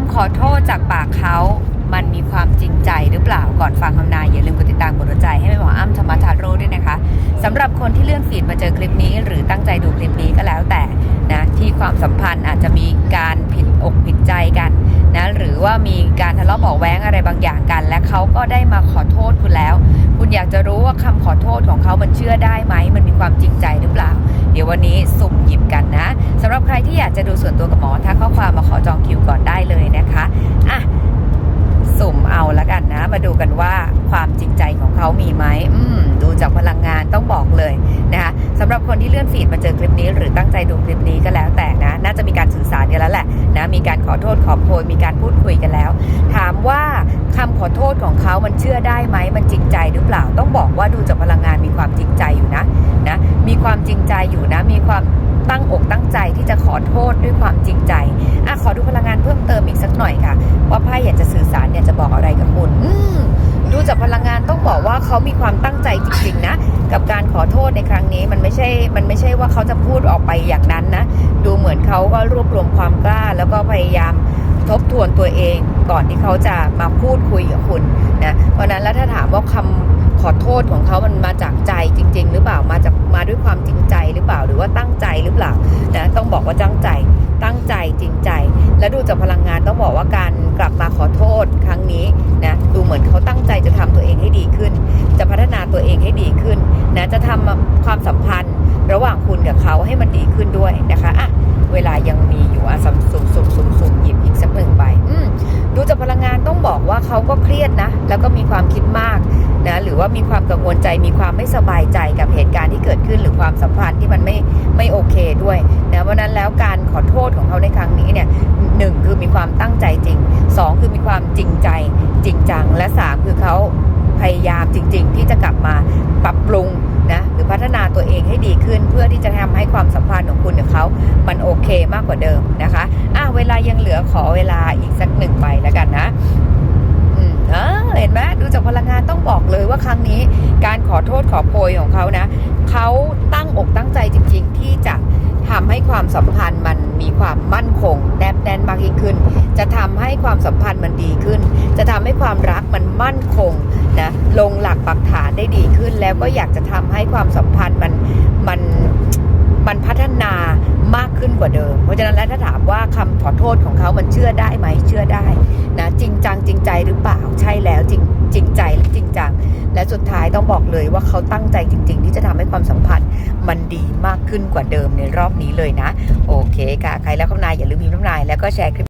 ำขอโทษจากปากเขา มันมีความจริงใจหรือเปล่าก่อนฟังคำนายอย่าลืมกดติดตามกดหัวใจให้แม่หมออ้ำธรรมทาโร่ด้วยนะคะสำหรับคนที่เลื่อนฟีดมาเจอคลิปนี้ ความสัมพันธ์อาจจะมีการผิดอกผิดใจกันนะหรือว่ามีการทะเลาะเบาะแว้งอะไรบางอย่างกัน และเขาก็ได้มาขอโทษคุณแล้ว คุณอยากจะรู้ว่าคำขอโทษของเขามันเชื่อได้ไหม มันมีความจริงใจหรือเปล่า เดี๋ยววันนี้สุ่มหยิบกันนะสำหรับใครที่อยากจะดูส่วนตัวกับหมอทักข้อความมาขอจองคิวก่อนได้เลยนะคะอะสุ่มเอาละกันนะ มาดูกันว่าความจริงใจของเขามีไหมอืมดูจากพลังงานต้องบอกเลยนะคะ ที่เลื่อนฟีดมาเจอคลิปนี้ หรือตั้งใจดูคลิปนี้ก็แล้วแต่นะ น่าจะมีการสื่อสารกันแล้วแหละนะมีการขอโทษขอโพยมีการพูดคุยกันแล้ว ถามว่าคำขอโทษของเขามันเชื่อได้ไหมมันจริงใจหรือเปล่าต้องบอกว่าดูจากพลังงานมีความจริงใจอยู่นะนะมีความจริงใจอยู่นะ มีความตั้งอกตั้งใจที่จะขอโทษด้วยความจริงใจอะขอดูพลังงานเพิ่มเติมอีกสักหน่อยค่ะ ว่าไพ่อยากจะสื่อสารอยากจะบอกอะไรกับคุณดูจากพลังงานต้องบอกว่าเขามีความตั้งใจจริงๆนะ ขอโทษในครั้งนี้มันไม่ใช่ มันไม่ใช่ว่าเขาจะพูดออกไปอย่างนั้นนะ ดูเหมือนเขาก็รวบรวมความกล้า แล้วก็พยายามทบทวนตัวเอง ก่อนที่เขาจะมาพูดคุยกับคุณนะ เพราะนั้นแล้วถ้าถามว่าคำขอโทษของเขามันมาจากใจจริง ๆ หรือเปล่า มาจากมาด้วยความจริงใจหรือเปล่า หรือว่าตั้งใจหรือเปล่า นะ ต้องบอกว่าตั้งใจ ตั้งใจจริงใจ และดูจากพลังงานต้องบอกว่าการกลับมาขอโทษครั้งนี้นะ ดูเหมือนเขาตั้งใจจะทำตัวเองให้ดีขึ้น ดีขึ้นด้วยนะคะอะเวลายังมีอยู่อะสุ่มสุ่มสุ่มสุ่มสุ่มหยิบอีกสักหนึ่งใบอืมดูจากพลังงานต้องบอกว่าเขาก็เครียดนะ แล้วก็มีความคิดมากนะหรือว่ามีความกังวลใจมีความไม่สบายใจกับเหตุการณ์ที่เกิดขึ้น หรือความสัมพันธ์ที่มันไม่ไม่โอเคด้วยนะเพราะนั้นแล้วการขอโทษของเขาในครั้งนี้เนี่ยหนึ่งคือมีความตั้งใจจริงสองคือมีความจริงใจจริงจังและสามคือเขาพยายามจริง ๆ ที่จะกลับมาปรับปรุงนะือพัฒนาตัวเองให้ดีขึ้น เพื่อที่จะทำให้ความสัมพันธ์ของคุณกับเขา มันโอเคมากกว่าเดิมนะคะอะเวลายังเหลือขอเวลาอีกสักหนึ่งใบแล้วกันนะเออเห็นไหมดูจากพลังงานต้องบอกเลยว่าครั้งนี้ การขอโทษขอโพยของเขานะเขาตั้งอกตั้งใจจริง ๆ ที่จะทำให้ความสัมพันธ์มัน ความมั่นคง แนบแน่นมากยิ่งขึ้น จะทำให้ความสัมพันธ์มันดีขึ้น จะทำให้ความรักมันมั่นคงนะลงหลักปักฐานได้ดีขึ้น แล้วก็อยากจะทำให้ความสัมพันธ์มันมันมันพัฒนามากขึ้นกว่าเดิม เพราะฉะนั้นแล้วถ้าถามว่าคำขอโทษของเขามันเชื่อได้ไหมเชื่อได้นะจริงจังจริงใจหรือเปล่าใช่แล้วจริงจริงใจ และสุดท้ายต้องบอกเลยว่าเขาตั้งใจจริง ๆ ที่จะทำให้ความสัมพันธ์มันดีมากขึ้นกว่าเดิมในรอบนี้เลยนะ โอเคค่ะ ใครแล้วข้านายอย่าลืมพิมพ์น้ำลายแล้วก็แชร์คลิป